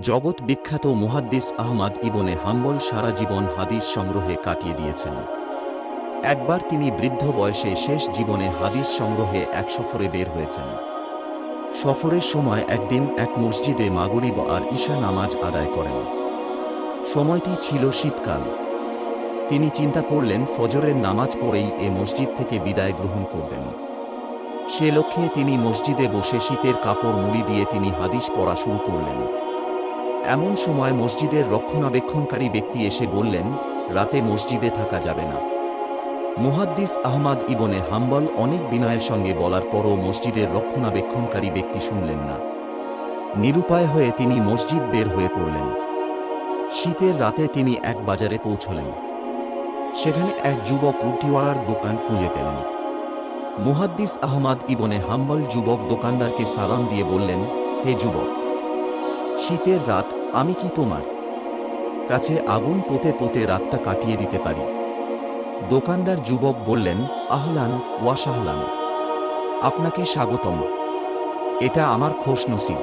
জগৎ বিখ্যাত মুহাদ্দিস আহমাদ ইবনে হাম্বল সারা জীবন হাদিস সংগ্রহে কাটিয়ে দিয়েছেন। একবার তিনি বৃদ্ধ বয়সে শেষ জীবনে হাদিস সংগ্রহে এক সফরে বের হয়েছেন। সফরের সময় একদিন এক মসজিদে মাগরিব আর ঈশা নামাজ আদায় করেন। সময়টি ছিল শীতকাল। তিনি চিন্তা করলেন, ফজরের নামাজ পড়েই এ মসজিদ থেকে বিদায় গ্রহণ করবেন। সে লক্ষ্যে তিনি মসজিদে বসে শীতের কাপড় মুড়ি দিয়ে তিনি হাদিস পড়া শুরু করলেন। এমন সময় মসজিদের রক্ষণাবেক্ষণকারী ব্যক্তি এসে বললেন, রাতে মসজিদে থাকা যাবে না। মুহাদ্দিস আহমাদ ইবনে হাম্বল অনেক বিনয়ের সঙ্গে বলার পরও মসজিদের রক্ষণাবেক্ষণকারী ব্যক্তি শুনলেন না। নিরুপায় হয়ে তিনি মসজিদ বের হয়ে পড়লেন। শীতের রাতে তিনি এক বাজারে পৌঁছলেন। সেখানে এক যুবক রুটিওয়ালার দোকান খুঁজে পেলেন। মুহাদ্দিস আহমাদ ইবনে হাম্বল যুবক দোকানদারকে সালাম দিয়ে বললেন, হে যুবক শীতের রাত, আমি কি তোমার? কাছে আগুন পোতে পোতে রাতটা কাটিয়ে দিতে পারি। দোকানদার যুবক বললেন, আহলান ওয়াশাহলান আপনাকে স্বাগতম। এটা আমার খোশ নসিব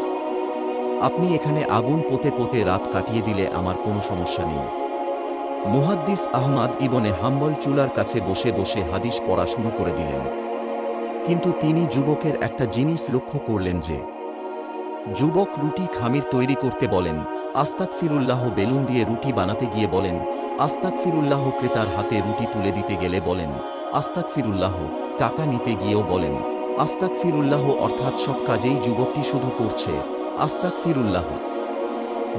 আপনি এখানে আগুন পোতে পোতে রাত কাটিয়ে দিলে আমার কোনো সমস্যা নেই। মুহাদ্দিস আহমাদ ইবনে হাম্বল চুলার কাছে বসে বসে হাদিস পড়া শুরু করে দিলেন। কিন্তু তিনি যুবকের একটা জিনিস লক্ষ্য করলেন যে যুবক রুটি খামির তৈরি করতে বলেন আস্তাক ফিরুল্লাহ বেলুন দিয়ে রুটি বানাতে গিয়ে বলেন আস্তাক ফিরুল্লাহ ক্রেতার হাতে রুটি তুলে দিতে গেলে বলেন আস্তাক ফিরুল্লাহ টাকা নিতে গিয়েও বলেন আস্তাক ফিরুল্লাহ অর্থাৎ সব কাজেই যুবকটি শুধু করছে আস্তাক ফিরুল্লাহ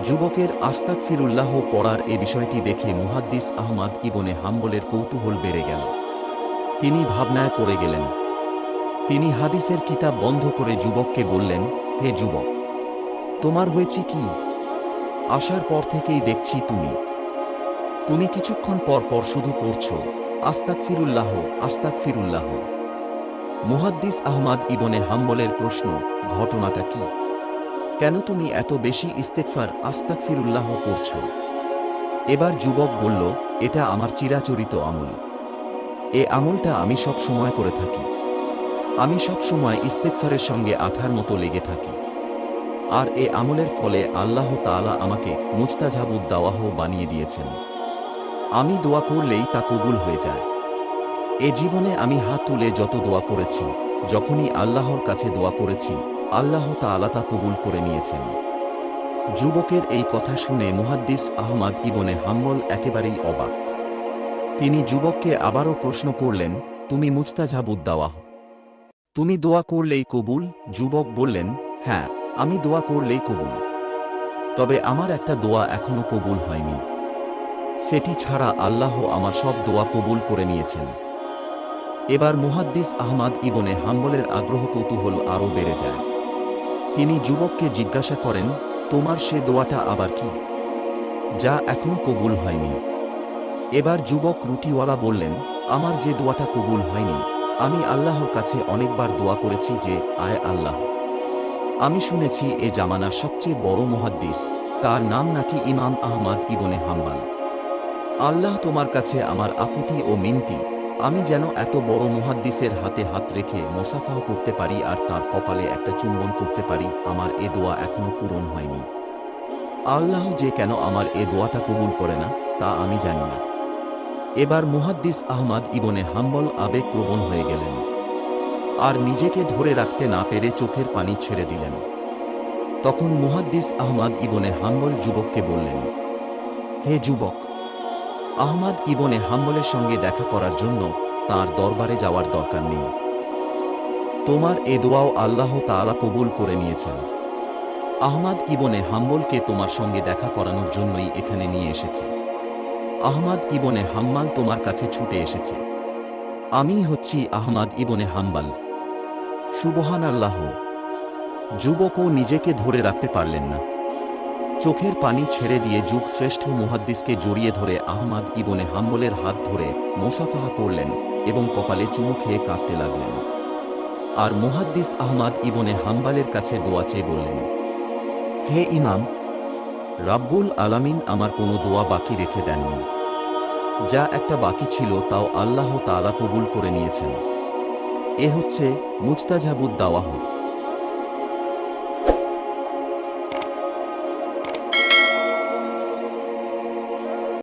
যুবকের আস্তাক ফিরুল্লাহ পড়ার এ বিষয়টি দেখে মুহাদ্দিস আহমাদ ইবনে হাম্বলের কৌতূহল বেড়ে গেল। তিনি ভাবনায় পড়ে গেলেন। তিনি হাদিসের কিতাব বন্ধ করে যুবককে বললেন হে যুবক, তোমার হয়েছে কি? আসার পর থেকেই দেখছি তুমি। তুমি কিছুক্ষণ পর পর শুধু পড়ছো আস্তাক ফিরুল্লাহ আস্তাক ফিরুল্লাহ মুহাদ্দিস আহমাদ ইবনে হাম্বলের প্রশ্ন, ঘটনাটা কি? কেন তুমি এত বেশি ইস্তেকফার আস্তাক ফিরুল্লাহ পড়ছ? এবার যুবক বলল, এটা আমার চিরাচরিত আমল। এ আমলটা আমি সব সময় করে থাকি। আমি সব সময় ইস্তেকফারের সঙ্গে আথার মতো লেগে থাকি। আর এ আমলের ফলে আল্লাহ তাআলা আমাকে মুস্তাজাবুদ দাওয়াহ বানিয়ে দিয়েছেন। আমি দোয়া করলেই তা কবুল হয়ে যায়। এ জীবনে আমি হাত তুলে যত দোয়া করেছি, যখনই আল্লাহর কাছে দোয়া করেছি, আল্লাহ তাআলা তা কবুল করে নিয়েছেন। যুবকের এই কথা শুনে মুহাদ্দিস আহমাদ ইবনে হাম্বল একেবারেই অবাক। তিনি যুবককে আবারও প্রশ্ন করলেন, তুমি মুস্তাজাবুদ দাওয়াহ তুমি দোয়া করলেই কবুল যুবক বললেন হ্যাঁ আমি দোয়া করলেই কবুল। তবে আমার একটা দোয়া এখনও কবুল হয়নি। সেটি ছাড়া আল্লাহ আমার সব দোয়া কবুল করে নিয়েছেন। এবার মুহাদ্দিস আহমাদ ইবনে হাম্বলের আগ্রহ কৌতূহল আরও বেড়ে যায়। তিনি যুবককে জিজ্ঞাসা করেন, তোমার সে দোয়াটা আবার কি? যা এখনও কবুল হয়নি। এবার যুবক রুটিওয়ালা বললেন, আমার যে দোয়াটা কবুল হয়নি আমি আল্লাহর কাছে অনেকবার দোয়া করেছি যে, আয় আল্লাহ। আমি শুনেছি এ জামানার সবচেয়ে বড় মুহাদ্দিস, তার নাম নাকি ইমাম আহমাদ ইবনে হাম্বাল। আল্লাহ তোমার কাছে আমার আকুতি ও মিনতি, আমি যেন এত বড় মহাদ্দিসের হাতে হাত রেখে মোসাফাহ করতে পারি আর তার কপালে একটা চুম্বন করতে পারি, আমার এ দোয়া এখনও পূরণ হয়নি। আল্লাহ যে কেন আমার এ দোয়াটা কবুল করে না, তা আমি জানি না। এবার মুহাদ্দিস আহমাদ ইবনে হাম্বল আবেগপ্রবণ হয়ে গেলেন। আর নিজেকে ধরে রাখতে না পেরে চোখের পানি ছেড়ে দিলেন। তখন মুহাদ্দিস আহমাদ ইবনে হাম্বল যুবককে বললেন, হে যুবক, আহমাদ ইবনে হাম্বলের সঙ্গে দেখা করার জন্য তার দরবারে যাওয়ার দরকার নেই। তোমার এ দোয়াও আল্লাহ তাআলা কবুল করে নিয়েছেন। আহমাদ ইবনে হাম্বলকে তোমার সঙ্গে দেখা করানোর জন্যই এখানে নিয়ে এসেছি। আহমাদ ইবনে হাম্মাল তোমার কাছে ছুটে এসেছে। আমি হচ্ছি আহমাদ ইবনে হাম্বাল সুবহান আল্লাহ যুবকও নিজেকে ধরে রাখতে পারলেন না। চোখের পানি ছেড়ে দিয়ে যুগ শ্রেষ্ঠ মুহাদ্দিসকে জড়িয়ে ধরে আহমাদ ইবনে হাম্বলের হাত ধরে মোসাফাহা করলেন এবং কপালে চুমু খেয়ে কাঁদতে লাগলেন। আর মুহাদ্দিস আহমাদ ইবনে হাম্বালের কাছে দোয়া চেয়ে বললেন, হে ইমাম রাব্বুল আলামিন আমার কোনো দোয়া বাকি রেখে দেননি। যা একটা বাকি ছিল তাও আল্লাহ তালা কবুল করে নিয়েছেন। এ হচ্ছে মুস্তাজাবুদ দাওয়াহ।